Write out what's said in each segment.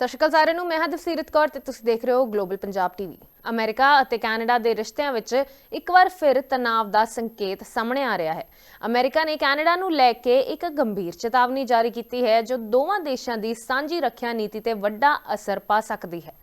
ਸਤਿ ਸ਼੍ਰੀ ਅਕਾਲ ਸਾਰਿਆਂ ਨੂੰ, ਮੈਂ ਹਾਂ ਦਵਸੀਰਤ ਕੌਰ ਤੇ ਤੁਸੀਂ ਦੇਖ ਰਹੇ ਹੋ ਗਲੋਬਲ ਪੰਜਾਬ ਟੀਵੀ ਅਮਰੀਕਾ ਅਤੇ ਕੈਨੇਡਾ ਦੇ ਰਿਸ਼ਤਿਆਂ ਵਿੱਚ ਇੱਕ ਵਾਰ ਫਿਰ ਤਣਾਅ ਦਾ ਸੰਕੇਤ ਸਾਹਮਣੇ ਆ ਰਿਹਾ ਹੈ। ਅਮਰੀਕਾ ਨੇ ਕੈਨੇਡਾ ਨੂੰ ਲੈ ਕੇ ਇੱਕ ਗੰਭੀਰ ਚੇਤਾਵਨੀ ਜਾਰੀ ਕੀਤੀ ਹੈ, ਜੋ ਦੋਵਾਂ ਦੇਸ਼ਾਂ ਦੀ ਸਾਂਝੀ ਰੱਖਿਆ ਨੀਤੀ ਤੇ ਵੱਡਾ ਅਸਰ ਪਾ ਸਕਦੀ ਹੈ।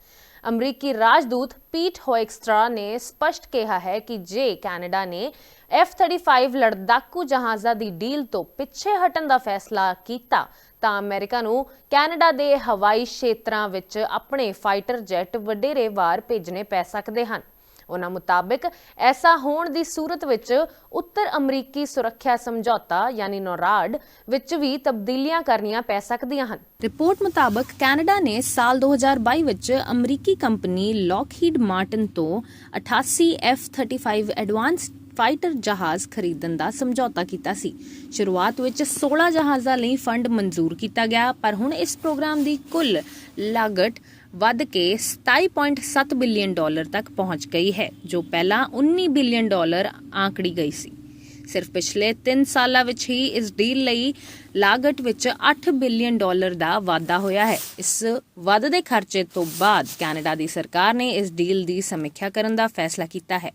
ਅਮਰੀਕੀ ਰਾਜਦੂਤ ਪੀਟ ਹੋਇਕਸਟਰਾ ਨੇ ਸਪਸ਼ਟ ਕਿਹਾ ਹੈ ਕਿ ਜੇ ਕੈਨੇਡਾ ਨੇ F-35 ਲੜਦਾਕੂ ਜਹਾਜ਼ਾਂ ਦੀ ਡੀਲ ਤੋਂ ਪਿੱਛੇ ਹਟਣ ਦਾ ਫੈਸਲਾ ਕੀਤਾ ਤਾਂ ਅਮਰੀਕਾ ਨੂੰ ਕੈਨੇਡਾ ਦੇ ਹਵਾਈ ਖੇਤਰਾਂ ਵਿੱਚ ਆਪਣੇ ਫਾਈਟਰ ਜੈਟ ਵਡੇਰੇ ਵਾਰ ਭੇਜਣੇ ਪੈ ਸਕਦੇ ਹਨ। ਉਹਨਾਂ ਮੁਤਾਬਕ ਐਸਾ ਹੋਣ ਦੀ ਸੂਰਤ ਵਿੱਚ ਉੱਤਰ ਅਮਰੀਕੀ ਸੁਰੱਖਿਆ ਸਮਝੌਤਾ ਯਾਨੀ ਨੋਰਾਡ ਵਿੱਚ ਵੀ ਤਬਦੀਲੀਆਂ ਕਰਨੀਆਂ ਪੈ ਸਕਦੀਆਂ ਹਨ। ਰਿਪੋਰਟ ਮੁਤਾਬਕ ਕੈਨੇਡਾ ਨੇ ਸਾਲ 2022 ਵਿੱਚ ਅਮਰੀਕੀ ਕੰਪਨੀ ਲੌਕਹੀਡ ਮਾਰਟਨ ਤੋਂ 88 F-35 ਐਡਵਾਂਸਡ ਫਾਈਟਰ ਜਹਾਜ਼ ਖਰੀਦਣ ਦਾ ਸਮਝੌਤਾ ਕੀਤਾ ਸੀ। ਸ਼ੁਰੂਆਤ ਵਿੱਚ 16 ਜਹਾਜ਼ਾਂ ਲਈ ਫੰਡ ਮਨਜ਼ੂਰ ਕੀਤਾ ਗਿਆ, ਪਰ ਹੁਣ ਇਸ ਪ੍ਰੋਗਰਾਮ ਦੀ ਕੁੱਲ ਲਾਗਤ ਵੱਧ ਕੇ 27.7 ਬਿਲੀਅਨ ਡਾਲਰ ਤੱਕ ਪਹੁੰਚ ਗਈ ਹੈ, ਜੋ ਪਹਿਲਾਂ 19 ਬਿਲੀਅਨ ਡਾਲਰ ਆਂਕੜੀ ਗਈ ਸੀ। ਸਿਰਫ ਪਿਛਲੇ 3 ਸਾਲਾਂ ਵਿੱਚ ਹੀ ਇਸ ਡੀਲ ਲਈ ਲਾਗਤ ਵਿੱਚ 8 ਬਿਲੀਅਨ ਡਾਲਰ ਦਾ ਵਾਧਾ ਹੋਇਆ ਹੈ। ਇਸ ਵੱਧਦੇ ਖਰਚੇ ਤੋਂ ਬਾਅਦ ਕੈਨੇਡਾ ਦੀ ਸਰਕਾਰ ਨੇ ਇਸ ਡੀਲ ਦੀ ਸਮੀਖਿਆ ਕਰਨ ਦਾ ਫੈਸਲਾ ਕੀਤਾ ਹੈ।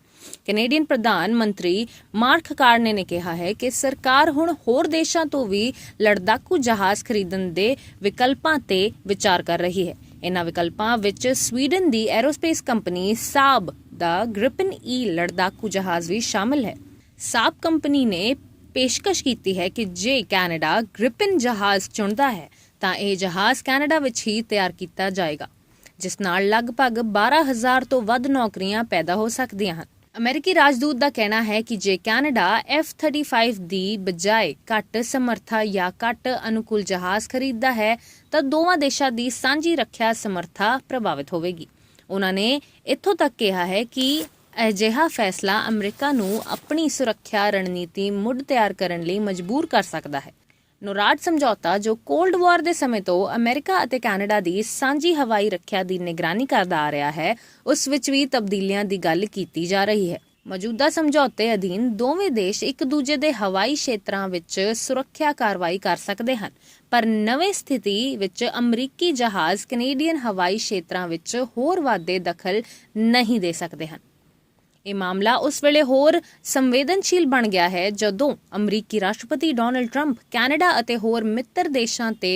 ਕੈਨੇਡੀਅਨ ਪ੍ਰਧਾਨ ਮੰਤਰੀ ਮਾਰਕ ਕਾਰਨੇ ਨੇ ਕਿਹਾ ਹੈ ਕਿ ਸਰਕਾਰ ਹੁਣ ਹੋਰ ਦੇਸ਼ਾਂ ਤੋਂ ਵੀ ਲੜਦਾਕੂ ਜਹਾਜ਼ ਖਰੀਦਣ ਦੇ ਵਿਕਲਪਾਂ ਤੇ ਵਿਚਾਰ ਕਰ ਰਹੀ ਹੈ। ਇਹਨਾਂ ਵਿਕਲਪਾਂ ਵਿੱਚ ਸਵੀਡਨ ਦੀ ਐਰੋਸਪੇਸ ਕੰਪਨੀ ਸਾਬ ਦਾ ਗ੍ਰਿਪਨ ਈ ਲੜਦਾਕੂ ਜਹਾਜ਼ ਵੀ ਸ਼ਾਮਲ ਹੈ। ਸਾਬ ਕੰਪਨੀ ਨੇ ਪੇਸ਼ਕਸ਼ ਕੀਤੀ ਹੈ ਕਿ ਜੇ ਕੈਨੇਡਾ ਗ੍ਰਿਪਨ ਜਹਾਜ਼ ਚੁਣਦਾ ਹੈ, ਤਾਂ ਇਹ ਜਹਾਜ਼ ਕੈਨੇਡਾ ਵਿੱਚ ਹੀ ਤਿਆਰ ਕੀਤਾ ਜਾਏਗਾ, ਜਿਸ ਨਾਲ ਲਗਭਗ 12000 ਤੋਂ ਵੱਧ ਨੌਕਰੀਆਂ ਪੈਦਾ ਹੋ ਸਕਦੀਆਂ ਹਨ। ਅਮਰੀਕੀ ਰਾਜਦੂਤ ਦਾ ਕਹਿਣਾ ਹੈ ਕਿ ਜੇ ਕੈਨੇਡਾ F-35 ਦੀ ਬਜਾਏ ਘੱਟ ਸਮਰੱਥਾ ਜਾਂ ਘੱਟ ਅਨੁਕੂਲ ਜਹਾਜ਼ ਖਰੀਦਦਾ ਹੈ, ਤਾਂ ਦੋਵਾਂ ਦੇਸ਼ਾਂ ਦੀ ਸਾਂਝੀ ਰੱਖਿਆ ਸਮਰੱਥਾ ਪ੍ਰਭਾਵਿਤ ਹੋਵੇਗੀ। ਉਹਨਾਂ ਨੇ ਇੱਥੋਂ ਤੱਕ ਕਿਹਾ ਹੈ ਕਿ ਅਜਿਹਾ ਫੈਸਲਾ ਅਮਰੀਕਾ ਨੂੰ ਆਪਣੀ ਸੁਰੱਖਿਆ ਰਣਨੀਤੀ ਮੁੜ ਤਿਆਰ ਕਰਨ ਲਈ ਮਜਬੂਰ ਕਰ ਸਕਦਾ ਹੈ। ਨੋਰਾਡ ਸਮਝੌਤਾ, ਜੋ ਕੋਲਡ ਵਾਰ ਦੇ ਸਮੇਂ ਤੋਂ ਅਮਰੀਕਾ ਅਤੇ ਕੈਨੇਡਾ ਦੀ ਸਾਂਝੀ ਹਵਾਈ ਰੱਖਿਆ ਦੀ ਨਿਗਰਾਨੀ ਕਰਦਾ ਆ ਰਿਹਾ ਹੈ, ਉਸ ਵਿੱਚ ਵੀ ਤਬਦੀਲੀਆਂ ਦੀ ਗੱਲ ਕੀਤੀ ਜਾ ਰਹੀ ਹੈ। ਮੌਜੂਦਾ ਸਮਝੌਤੇ ਅਧੀਨ ਦੋਵੇਂ ਦੇਸ਼ ਇੱਕ ਦੂਜੇ ਦੇ ਹਵਾਈ ਖੇਤਰਾਂ ਵਿੱਚ ਸੁਰੱਖਿਆ ਕਾਰਵਾਈ ਕਰ ਸਕਦੇ ਹਨ, ਪਰ ਨਵੇਂ ਸਥਿਤੀ ਵਿੱਚ ਅਮਰੀਕੀ ਜਹਾਜ਼ ਕੈਨੇਡੀਅਨ ਹਵਾਈ ਖੇਤਰਾਂ ਵਿੱਚ ਹੋਰ ਵਾਧੇ ਦਖਲ ਨਹੀਂ ਦੇ ਸਕਦੇ ਹਨ। ਇਹ ਮਾਮਲਾ ਉਸ ਵੇਲੇ ਹੋਰ ਸੰਵੇਦਨਸ਼ੀਲ ਬਣ ਗਿਆ ਹੈ, ਜਦੋਂ ਅਮਰੀਕੀ ਰਾਸ਼ਟਰਪਤੀ ਡੋਨਲਡ ਟਰੰਪ ਕੈਨੇਡਾ ਅਤੇ ਹੋਰ ਮਿੱਤਰ ਦੇਸ਼ਾਂ ਤੇ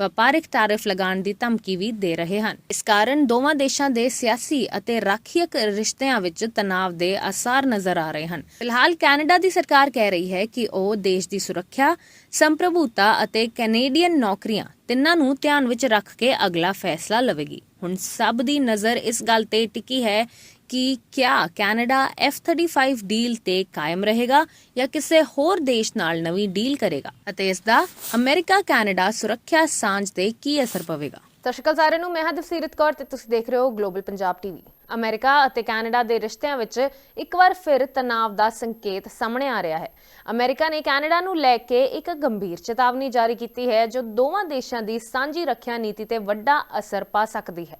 ਵਪਾਰਿਕ ਟੈਰਿਫ ਲਗਾਉਣ ਦੀ ਧਮਕੀ ਵੀ ਦੇ ਰਹੇ ਹਨ। ਇਸ ਕਾਰਨ ਦੋਵਾਂ ਦੇਸ਼ਾਂ ਦੇ ਸਿਆਸੀ ਅਤੇ ਰਾਖੀਅਕ ਰਿਸ਼ਤਿਆਂ ਵਿੱਚ ਤਣਾਅ ਦੇ ਅਸਾਰ ਨਜ਼ਰ ਆ ਰਹੇ ਹਨ। ਫਿਲਹਾਲ ਕੈਨੇਡਾ ਦੀ ਸਰਕਾਰ ਕਹਿ ਰਹੀ ਹੈ ਕਿ ਉਹ ਦੇਸ਼ ਦੀ ਸੁਰੱਖਿਆ, ਸੰਪ੍ਰਭੂਤਾ ਅਤੇ ਕੈਨੇਡੀਅਨ ਨੌਕਰੀਆਂ ਤਿੰਨਾਂ ਨੂੰ ਧਿਆਨ ਵਿੱਚ ਰੱਖ ਕੇ ਅਗਲਾ ਫੈਸਲਾ ਲਵੇਗੀ। ਹੁਣ ਸਭ ਦੀ ਨਜ਼ਰ ਇਸ ਗੱਲ ਤੇ ਟਿਕੀ ਹੈ ਕਿ ਕਿਆ ਕੈਨੇਡਾ F-35 ਡੀਲ ਤੇ ਕਾਇਮ ਰਹੇਗਾ ਜਾਂ ਕਿਸੇ ਹੋਰ ਦੇਸ਼ ਨਾਲ ਨਵੀਂ ਡੀਲ ਕਰੇਗਾ? ਅਤੇ ਇਸ ਦਾ ਅਮਰੀਕਾ ਕੈਨੇਡਾ ਸੁਰੱਖਿਆ ਸਾਂਝ ਤੇ ਕੀ ਅਸਰ ਪਵੇਗਾ? ਸਤਿ ਸ਼੍ਰੀ ਅਕਾਲ ਸਾਰਿਆਂ ਨੂੰ, ਮੈਂ ਹਾਂ ਦਵਸੀਰਤ ਕੌਰ ਤੇ ਤੁਸੀਂ ਦੇਖ ਰਹੇ ਹੋ ਗਲੋਬਲ ਪੰਜਾਬ ਟੀਵੀ ਅਮਰੀਕਾ ਅਤੇ ਕੈਨੇਡਾ ਦੇ ਰਿਸ਼ਤਿਆਂ ਵਿੱਚ ਇੱਕ ਵਾਰ ਫਿਰ ਤਣਾਅ ਦਾ ਸੰਕੇਤ ਸਾਹਮਣੇ ਆ ਰਿਹਾ ਹੈ। ਅਮਰੀਕਾ ਨੇ ਕੈਨੇਡਾ ਨੂੰ ਲੈ ਕੇ ਇੱਕ ਗੰਭੀਰ ਚੇਤਾਵਨੀ ਜਾਰੀ ਕੀਤੀ ਹੈ, ਜੋ ਦੋਵਾਂ ਦੇਸ਼ਾਂ ਦੀ ਸਾਂਝੀ ਰੱਖਿਆ ਨੀਤੀ ਤੇ ਵੱਡਾ ਅਸਰ ਪਾ ਸਕਦੀ ਹੈ।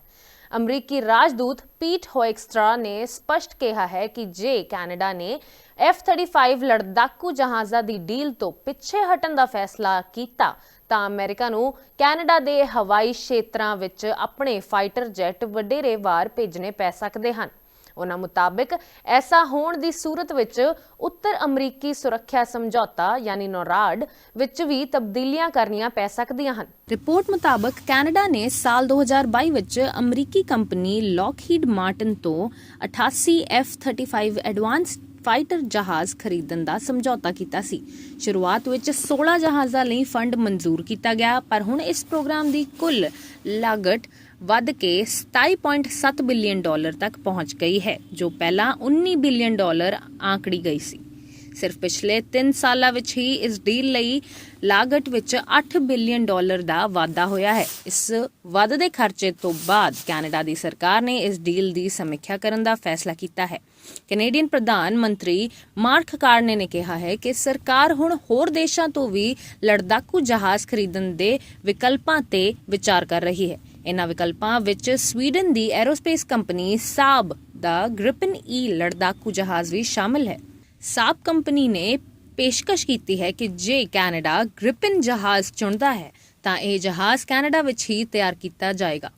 ਅਮਰੀਕੀ ਰਾਜਦੂਤ ਪੀਟ ਹੋਇਕਸਟਰਾ ਨੇ ਸਪਸ਼ਟ ਕਿਹਾ ਹੈ ਕਿ ਜੇ ਕੈਨੇਡਾ ਨੇ F-35 ਲੜਦਾਕੂ ਜਹਾਜ਼ਾਂ ਦੀ ਡੀਲ ਤੋਂ ਪਿੱਛੇ ਹਟਣ ਦਾ ਫੈਸਲਾ ਕੀਤਾ, ਤਾਂ ਅਮਰੀਕਾ ਨੂੰ ਕੈਨੇਡਾ ਦੇ ਹਵਾਈ ਖੇਤਰਾਂ ਵਿੱਚ ਆਪਣੇ ਫਾਈਟਰ ਜੈਟ ਵਡੇਰੇ ਵਾਰ ਭੇਜਣੇ ਪੈ ਸਕਦੇ ਹਨ। ਉਹਨਾਂ ਮੁਤਾਬਕ ਐਸਾ ਹੋਣ ਦੀ ਸੂਰਤ ਵਿੱਚ ਉੱਤਰ ਅਮਰੀਕੀ ਸੁਰੱਖਿਆ ਸਮਝੌਤਾ, ਯਾਨੀ ਨੋਰਾਡ, ਵਿੱਚ ਵੀ ਤਬਦੀਲੀਆਂ ਕਰਨੀਆਂ ਪੈ ਸਕਦੀਆਂ ਹਨ। ਰਿਪੋਰਟ ਮੁਤਾਬਕ ਕੈਨੇਡਾ ਨੇ ਸਾਲ 2022 ਵਿੱਚ ਅਮਰੀਕੀ ਕੰਪਨੀ ਲੌਕਹੀਡ ਮਾਰਟਨ ਤੋਂ 88 F-35 ਐਡਵਾਂਸਡ ਫਾਈਟਰ ਜਹਾਜ਼ ਖਰੀਦਣ ਦਾ ਸਮਝੌਤਾ ਕੀਤਾ ਸੀ। ਸ਼ੁਰੂਆਤ ਵਿੱਚ 16 ਜਹਾਜ਼ਾਂ ਲਈ ਫੰਡ ਮਨਜ਼ੂਰ ਕੀਤਾ ਗਿਆ, ਪਰ ਹੁਣ ਇਸ ਪ੍ਰੋਗਰਾਮ ਦੀ ਕੁੱਲ ਲਾਗਤ ਵੱਧ ਕੇ 27.7 ਬਿਲੀਅਨ ਡਾਲਰ ਤੱਕ ਪਹੁੰਚ ਗਈ ਹੈ, ਜੋ ਪਹਿਲਾਂ 19 ਬਿਲੀਅਨ ਡਾਲਰ ਆਂਕੜੀ ਗਈ ਸੀ। ਸਿਰਫ ਪਿਛਲੇ 3 ਸਾਲਾਂ ਵਿੱਚ ਹੀ ਇਸ ਡੀਲ ਲਈ ਲਾਗਤ ਵਿੱਚ 8 ਬਿਲੀਅਨ ਡਾਲਰ ਦਾ ਵਾਧਾ ਹੋਇਆ ਹੈ। ਇਸ ਵੱਧਦੇ ਖਰਚੇ ਤੋਂ ਬਾਅਦ ਕੈਨੇਡਾ ਦੀ ਸਰਕਾਰ ਨੇ ਇਸ ਡੀਲ ਦੀ ਸਮੀਖਿਆ ਕਰਨ ਦਾ ਫੈਸਲਾ ਕੀਤਾ ਹੈ। ਕੈਨੇਡੀਅਨ ਪ੍ਰਧਾਨ ਮੰਤਰੀ ਮਾਰਕ ਕਾਰਨੇ ਨੇ ਕਿਹਾ ਹੈ ਕਿ ਸਰਕਾਰ ਹੁਣ ਹੋਰ ਦੇਸ਼ਾਂ ਤੋਂ ਵੀ ਲੜਦਾਕੂ ਜਹਾਜ਼ ਖਰੀਦਣ ਦੇ ਵਿਕਲਪਾਂ ਤੇ ਵਿਚਾਰ ਕਰ ਰਹੀ ਹੈ। ਇਹਨਾਂ ਵਿਕਲਪਾਂ ਵਿੱਚ ਸਵੀਡਨ ਦੀ ਐਰੋਸਪੇਸ ਕੰਪਨੀ ਸਾਬ ਦਾ ਗ੍ਰਿਪਨ ਈ ਲੜਦਾਕੂ ਜਹਾਜ਼ ਵੀ ਸ਼ਾਮਲ ਹੈ। ਸਾਬ ਕੰਪਨੀ ਨੇ ਪੇਸ਼ਕਸ਼ ਕੀਤੀ ਹੈ ਕਿ ਜੇ ਕੈਨੇਡਾ ਗ੍ਰਿਪਨ ਜਹਾਜ਼ ਚੁਣਦਾ ਹੈ, ਤਾਂ ਇਹ ਜਹਾਜ਼ ਕੈਨੇਡਾ ਵਿੱਚ ਹੀ ਤਿਆਰ ਕੀਤਾ ਜਾਏਗਾ,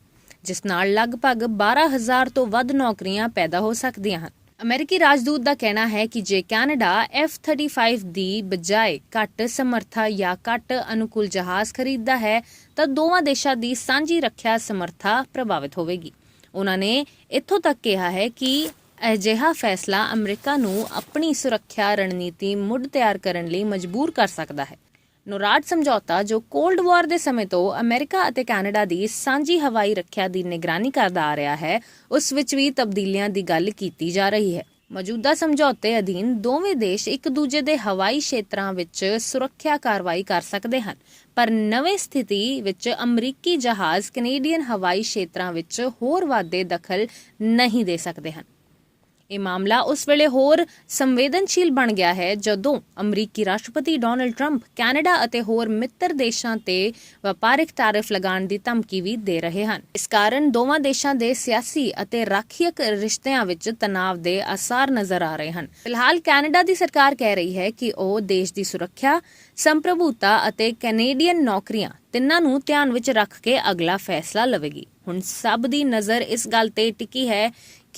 ਜਿਸ ਨਾਲ ਲਗਭਗ 12000 ਤੋਂ ਵੱਧ ਨੌਕਰੀਆਂ ਪੈਦਾ ਹੋ ਸਕਦੀਆਂ ਹਨ। ਅਮਰੀਕੀ ਰਾਜਦੂਤ ਦਾ ਕਹਿਣਾ ਹੈ ਕਿ ਜੇ ਕੈਨੇਡਾ F35 ਦੀ ਬਜਾਏ ਘੱਟ ਸਮਰੱਥਾ ਜਾਂ ਘੱਟ ਅਨੁਕੂਲ ਜਹਾਜ਼ ਖਰੀਦਦਾ ਹੈ, ਤਾਂ ਦੋਵਾਂ ਦੇਸ਼ਾਂ ਦੀ ਸਾਂਝੀ ਰੱਖਿਆ ਸਮਰੱਥਾ ਪ੍ਰਭਾਵਿਤ ਹੋਵੇਗੀ। ਉਹਨਾਂ ਨੇ ਇੱਥੋਂ ਤੱਕ ਕਿਹਾ ਹੈ ਕਿ ਅਜਿਹਾ ਫੈਸਲਾ ਅਮਰੀਕਾ ਨੂੰ ਆਪਣੀ ਸੁਰੱਖਿਆ ਰਣਨੀਤੀ ਮੁੜ ਤਿਆਰ ਕਰਨ ਲਈ ਮਜਬੂਰ ਕਰ ਸਕਦਾ ਹੈ। ਨੋਰਾਡ ਸਮਝੌਤਾ, ਜੋ ਕੋਲਡ ਵਾਰ ਦੇ ਸਮੇਂ ਤੋਂ ਅਮਰੀਕਾ ਅਤੇ ਕੈਨੇਡਾ ਦੀ ਸਾਂਝੀ ਹਵਾਈ ਰੱਖਿਆ ਦੀ ਨਿਗਰਾਨੀ ਕਰਦਾ ਆ ਰਿਹਾ ਹੈ, ਉਸ ਵਿੱਚ ਵੀ ਤਬਦੀਲੀਆਂ ਦੀ ਗੱਲ ਕੀਤੀ ਜਾ ਰਹੀ ਹੈ। ਮੌਜੂਦਾ ਸਮਝੌਤੇ ਅਧੀਨ ਦੋਵੇਂ ਦੇਸ਼ ਇੱਕ ਦੂਜੇ ਦੇ ਹਵਾਈ ਖੇਤਰਾਂ ਵਿੱਚ ਸੁਰੱਖਿਆ ਕਾਰਵਾਈ ਕਰ ਸਕਦੇ ਹਨ, ਪਰ ਨਵੇਂ ਸਥਿਤੀ ਵਿੱਚ ਅਮਰੀਕੀ ਜਹਾਜ਼ ਕੈਨੇਡੀਅਨ ਹਵਾਈ ਖੇਤਰਾਂ ਵਿੱਚ ਹੋਰ ਵਾਧੇ ਦਖਲ ਨਹੀਂ ਦੇ ਸਕਦੇ ਹਨ। ਇਹ ਮਾਮਲਾ ਉਸ ਵੇਲੇ ਹੋਰ ਸੰਵੇਦਨਸ਼ੀਲ ਬਣ ਗਿਆ ਹੈ ਜਦੋਂ ਅਮਰੀਕੀ ਰਾਸ਼ਟਰਪਤੀ ਡੋਨਲਡ ਟਰੰਪ ਕੈਨੇਡਾ ਅਤੇ ਹੋਰ ਮਿੱਤਰ ਦੇਸ਼ਾਂ ਤੇ ਵਪਾਰਿਕ ਟੈਰਿਫ ਲਗਾਉਣ ਦੀ ਧਮਕੀ ਵੀ ਦੇ ਰਹੇ ਹਨ। ਇਸ ਕਾਰਨ ਦੋਵਾਂ ਦੇਸ਼ਾਂ ਦੇ ਸਿਆਸੀ ਅਤੇ ਰਾਖੀਅਕ ਰਿਸ਼ਤਿਆਂ ਵਿੱਚ ਤਣਾਅ ਦੇ ਅਸਾਰ ਨਜ਼ਰ ਆ ਰਹੇ ਹਨ। ਫਿਲਹਾਲ ਕੈਨੇਡਾ ਦੀ ਸਰਕਾਰ ਕਹਿ ਰਹੀ ਹੈ ਕਿ ਉਹ ਦੇਸ਼ ਦੀ ਸੁਰੱਖਿਆ, ਸੰਪ੍ਰਭੂਤਾ ਅਤੇ ਕੈਨੇਡੀਅਨ ਨੌਕਰੀਆਂ ਤਿੰਨਾਂ ਨੂੰ ਧਿਆਨ ਵਿੱਚ ਰੱਖ ਕੇ ਅਗਲਾ ਫੈਸਲਾ ਲਵੇਗੀ। ਹੁਣ ਸਭ ਦੀ ਨਜ਼ਰ ਇਸ ਗੱਲ ਤੇ ਟਿਕੀ ਹੈ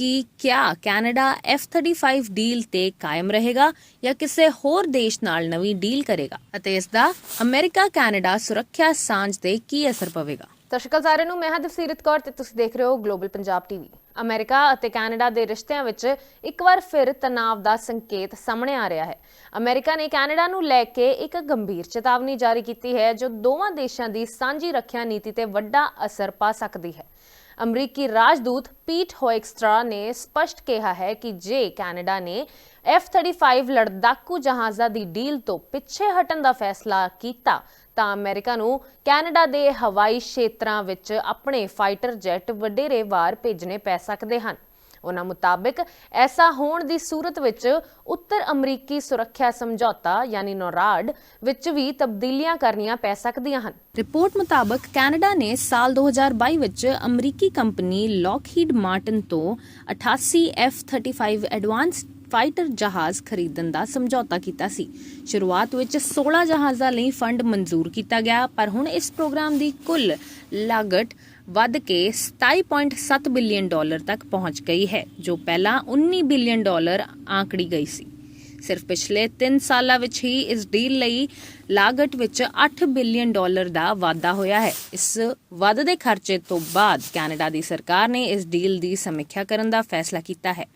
ਕਿ ਕਿਆ ਕੈਨੇਡਾ F35 ਡੀਲ ਤੇ ਕਾਇਮ ਰਹੇਗਾ ਜਾਂ ਕਿਸੇ ਹੋਰ ਦੇਸ਼ ਨਾਲ ਨਵੀਂ ਡੀਲ ਕਰੇਗਾ ਅਤੇ ਇਸ ਦਾ ਅਮਰੀਕਾ ਕੈਨੇਡਾ ਸੁਰੱਖਿਆ ਸਾਂਝ ਤੇ ਕੀ ਅਸਰ ਪਵੇਗਾ ਦਰਸ਼ਕਾਂ ਸਾਰਿਆਂ ਨੂੰ ਮੈਂ ਹਾਂ ਦਵਸੀਰਤ ਕੌਰ ਤੇ ਤੁਸੀਂ ਦੇਖ ਰਹੇ ਹੋ ਗਲੋਬਲ ਪੰਜਾਬ ਟੀਵੀ ਅਮਰੀਕਾ ਅਤੇ ਕੈਨੇਡਾ ਦੇ ਰਿਸ਼ਤਿਆਂ ਵਿੱਚ ਇੱਕ ਵਾਰ ਫਿਰ ਤਣਾਅ ਦਾ ਸੰਕੇਤ ਸਾਹਮਣੇ ਆ ਰਿਹਾ ਹੈ ਅਮਰੀਕਾ ਨੇ ਕੈਨੇਡਾ ਨੂੰ ਲੈ ਕੇ ਇੱਕ ਗੰਭੀਰ ਚੇਤਾਵਨੀ ਜਾਰੀ ਕੀਤੀ ਹੈ ਜੋ ਦੋਵਾਂ ਦੇਸ਼ਾਂ ਦੀ ਸਾਂਝੀ ਰੱਖਿਆ ਨੀਤੀ ਤੇ ਵੱਡਾ ਅਸਰ ਪਾ ਸਕਦੀ ਹੈ ਅਮਰੀਕੀ ਰਾਜਦੂਤ ਪੀਟ ਹੋਇਕਸਟਰਾ ਨੇ ਸਪਸ਼ਟ ਕਿਹਾ ਹੈ ਕਿ ਜੇ ਕੈਨੇਡਾ ਨੇ F35 ਲੜਦਾਕੂ ਜਹਾਜ਼ਾਂ ਦੀ ਡੀਲ ਤੋਂ ਪਿੱਛੇ ਹਟਣ ਦਾ ਫੈਸਲਾ ਕੀਤਾ, ਤਾਂ ਅਮਰੀਕਾ ਨੂੰ ਕੈਨੇਡਾ ਦੇ ਹਵਾਈ ਖੇਤਰਾਂ ਵਿੱਚ ਆਪਣੇ ਫਾਈਟਰ ਜੈਟ ਵਡੇਰੇ ਵਾਰ ਭੇਜਣੇ ਪੈ ਸਕਦੇ ਹਨ। ਉਹਨਾਂ ਮੁਤਾਬਕ ਐਸਾ ਹੋਣ ਦੀ ਸੂਰਤ ਵਿੱਚ ਉੱਤਰ ਅਮਰੀਕੀ ਸੁਰੱਖਿਆ ਸਮਝੌਤਾ, ਯਾਨੀ ਨੋਰਾਡ, ਵਿੱਚ ਵੀ ਤਬਦੀਲੀਆਂ ਕਰਨੀਆਂ ਪੈ ਸਕਦੀਆਂ ਹਨ। ਰਿਪੋਰਟ ਮੁਤਾਬਕ ਕੈਨੇਡਾ ਨੇ ਸਾਲ 2022 ਵਿੱਚ ਅਮਰੀਕੀ ਕੰਪਨੀ ਲੌਕਹੀਡ ਮਾਰਟਨ ਤੋਂ 88 F35 ਐਡਵਾਂਸ ਫਾਈਟਰ ਜਹਾਜ਼ ਖਰੀਦਣ ਦਾ ਸਮਝੌਤਾ ਕੀਤਾ ਸੀ। ਸ਼ੁਰੂਆਤ ਵਿੱਚ 16 ਜਹਾਜ਼ਾਂ ਲਈ ਫੰਡ ਮਨਜ਼ੂਰ ਕੀਤਾ ਗਿਆ, ਪਰ ਹੁਣ ਇਸ ਪ੍ਰੋਗਰਾਮ ਦੀ ਕੁੱਲ ਲਾਗਤ ਵੱਧ ਕੇ 27.7 ਬਿਲੀਅਨ ਡਾਲਰ ਤੱਕ ਪਹੁੰਚ ਗਈ ਹੈ, ਜੋ ਪਹਿਲਾਂ 19 ਬਿਲੀਅਨ ਡਾਲਰ ਆਂਕੜੀ ਗਈ ਸੀ। ਸਿਰਫ ਪਿਛਲੇ 3 ਸਾਲਾਂ ਵਿੱਚ ਹੀ ਇਸ ਡੀਲ ਲਈ ਲਾਗਤ ਵਿੱਚ 8 ਬਿਲੀਅਨ ਡਾਲਰ ਦਾ ਵਾਧਾ ਹੋਇਆ ਹੈ। ਇਸ ਵੱਧਦੇ ਖਰਚੇ ਤੋਂ ਬਾਅਦ ਕੈਨੇਡਾ ਦੀ ਸਰਕਾਰ ਨੇ ਇਸ ਡੀਲ ਦੀ ਸਮੀਖਿਆ ਕਰਨ ਦਾ ਫੈਸਲਾ ਕੀਤਾ ਹੈ।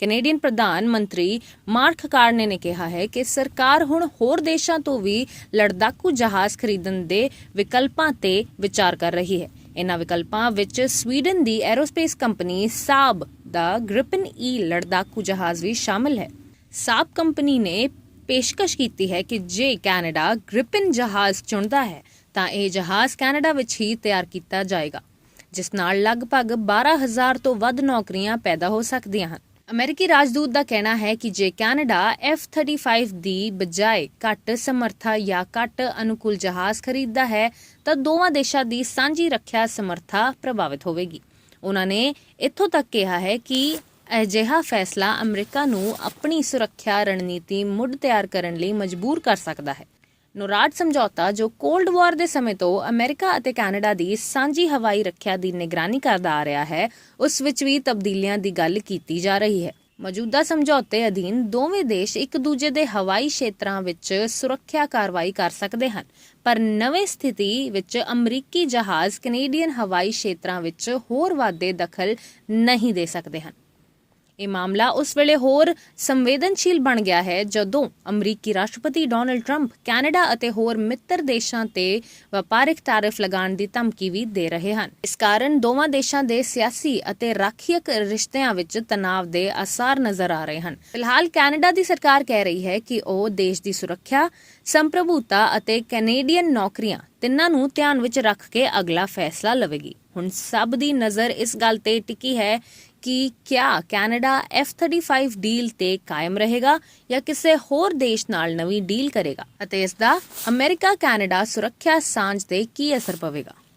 ਕੈਨੇਡੀਅਨ ਪ੍ਰਧਾਨ ਮੰਤਰੀ ਮਾਰਕ ਕਾਰਨੇ ਨੇ ਕਿਹਾ ਹੈ ਕਿ ਸਰਕਾਰ ਹੁਣ ਹੋਰ ਦੇਸ਼ਾਂ ਤੋਂ ਵੀ ਲੜਦਾਕੂ ਜਹਾਜ਼ ਖਰੀਦਣ ਦੇ ਵਿਕਲਪਾਂ ਤੇ ਵਿਚਾਰ ਕਰ ਰਹੀ ਹੈ। ਇਹਨਾਂ ਵਿਕਲਪਾਂ ਵਿੱਚ ਸਵੀਡਨ ਦੀ ਐਰੋਸਪੇਸ ਕੰਪਨੀ ਸਾਬ ਦਾ ਗ੍ਰਿਪਨ ਈ ਲੜਦਾਕੂ ਜਹਾਜ਼ ਵੀ ਸ਼ਾਮਲ ਹੈ। ਸਾਬ ਕੰਪਨੀ ਨੇ ਪੇਸ਼ਕਸ਼ ਕੀਤੀ ਹੈ ਕਿ ਜੇ ਕੈਨੇਡਾ ਗ੍ਰਿਪਨ ਜਹਾਜ਼ ਚੁਣਦਾ ਹੈ, ਤਾਂ ਇਹ ਜਹਾਜ਼ ਕੈਨੇਡਾ ਵਿੱਚ ਹੀ ਤਿਆਰ ਕੀਤਾ ਜਾਏਗਾ, ਜਿਸ ਨਾਲ ਲਗਭਗ 12000 ਤੋਂ ਵੱਧ ਨੌਕਰੀਆਂ ਪੈਦਾ ਹੋ ਸਕਦੀਆਂ ਹਨ। ਅਮਰੀਕੀ ਰਾਜਦੂਤ ਦਾ ਕਹਿਣਾ ਹੈ ਕਿ ਜੇ ਕੈਨੇਡਾ F35 ਦੀ ਬਜਾਏ ਘੱਟ ਸਮਰੱਥਾ ਜਾਂ ਘੱਟ ਅਨੁਕੂਲ ਜਹਾਜ਼ ਖਰੀਦਦਾ ਹੈ, ਤਾਂ ਦੋਵਾਂ ਦੇਸ਼ਾਂ ਦੀ ਸਾਂਝੀ ਰੱਖਿਆ ਸਮਰੱਥਾ ਪ੍ਰਭਾਵਿਤ ਹੋਵੇਗੀ। ਉਹਨਾਂ ਨੇ ਇੱਥੋਂ ਤੱਕ ਕਿਹਾ ਹੈ ਕਿ ਅਜਿਹਾ ਫੈਸਲਾ ਅਮਰੀਕਾ ਨੂੰ ਆਪਣੀ ਸੁਰੱਖਿਆ ਰਣਨੀਤੀ ਮੁੜ ਤਿਆਰ ਕਰਨ ਲਈ ਮਜਬੂਰ ਕਰ ਸਕਦਾ ਹੈ। ਨੋਰਾਡ ਸਮਝੌਤਾ ਜੋ ਕੋਲਡ ਵਾਰ ਦੇ ਸਮੇਂ ਤੋਂ ਅਮਰੀਕਾ ਅਤੇ ਕੈਨੇਡਾ ਦੀ ਸਾਂਝੀ ਹਵਾਈ ਰੱਖਿਆ ਦੀ ਨਿਗਰਾਨੀ ਕਰਦਾ ਆ ਰਿਹਾ ਹੈ, ਉਸ ਵਿੱਚ ਵੀ ਤਬਦੀਲੀਆਂ ਦੀ ਗੱਲ ਕੀਤੀ ਜਾ ਰਹੀ ਹੈ। ਮੌਜੂਦਾ ਸਮਝੌਤੇ ਅਧੀਨ ਦੋਵੇਂ ਦੇਸ਼ ਇੱਕ ਦੂਜੇ ਦੇ ਹਵਾਈ ਖੇਤਰਾਂ ਵਿੱਚ ਸੁਰੱਖਿਆ ਕਾਰਵਾਈ ਕਰ ਸਕਦੇ ਹਨ, ਪਰ ਨਵੇਂ ਸਥਿਤੀ ਵਿੱਚ ਅਮਰੀਕੀ ਜਹਾਜ਼ ਕੈਨੇਡੀਅਨ ਹਵਾਈ ਖੇਤਰਾਂ ਵਿੱਚ ਹੋਰ ਵਾਧੇ ਦਖਲ ਨਹੀਂ ਦੇ ਸਕਦੇ ਹਨ। ਇਹ ਮਾਮਲਾ ਉਸ ਵੇਲੇ ਹੋਰ ਸੰਵੇਦਨਸ਼ੀਲ ਬਣ ਗਿਆ ਹੈ ਜਦੋਂ ਅਮਰੀਕੀ ਰਾਸ਼ਟਰਪਤੀ ਡੋਨਲਡ ਟਰੰਪ ਕੈਨੇਡਾ ਅਤੇ ਹੋਰ ਮਿੱਤਰ ਦੇਸ਼ਾਂ ਤੇ ਵਪਾਰਿਕ ਟੈਰਿਫ ਲਗਾਉਣ ਦੀ ਧਮਕੀ ਵੀ ਦੇ ਰਹੇ ਹਨ। ਇਸ ਕਾਰਨ ਦੋਵਾਂ ਦੇਸ਼ਾਂ ਦੇ ਸਿਆਸੀ ਅਤੇ ਰਾਖੀਅਕ ਰਿਸ਼ਤਿਆਂ ਵਿੱਚ ਤਣਾਅ ਦੇ ਅਸਾਰ ਨਜ਼ਰ ਆ ਰਹੇ ਹਨ। ਫਿਲਹਾਲ ਕੈਨੇਡਾ ਦੀ ਸਰਕਾਰ ਕਹਿ ਰਹੀ ਹੈ ਕਿ ਉਹ ਦੇਸ਼ ਦੀ ਸੁਰੱਖਿਆ, ਸੰਪ੍ਰਭੂਤਾ ਅਤੇ ਕੈਨੇਡੀਅਨ ਨੌਕਰੀਆਂ ਤਿੰਨਾਂ ਨੂੰ ਧਿਆਨ ਵਿੱਚ ਰੱਖ ਕੇ ਅਗਲਾ ਫੈਸਲਾ ਲਵੇਗੀ। ਹੁਣ ਸਭ ਦੀ ਨਜ਼ਰ ਇਸ ਗੱਲ ਤੇ ਟਿਕੀ ਹੈ ਕਿ ਕਿਆ ਕੈਨੇਡਾ F35 ਡੀਲ ਤੇ ਕਾਇਮ ਰਹੇਗਾ ਜਾਂ ਕਿਸੇ ਹੋਰ ਦੇਸ਼ ਨਾਲ ਨਵੀਂ ਡੀਲ ਕਰੇਗਾ ਅਤੇ ਇਸ ਦਾ ਅਮਰੀਕਾ ਕੈਨੇਡਾ ਸੁਰੱਖਿਆ ਸਾਂਝ ਤੇ ਕੀ ਅਸਰ ਪਵੇਗਾ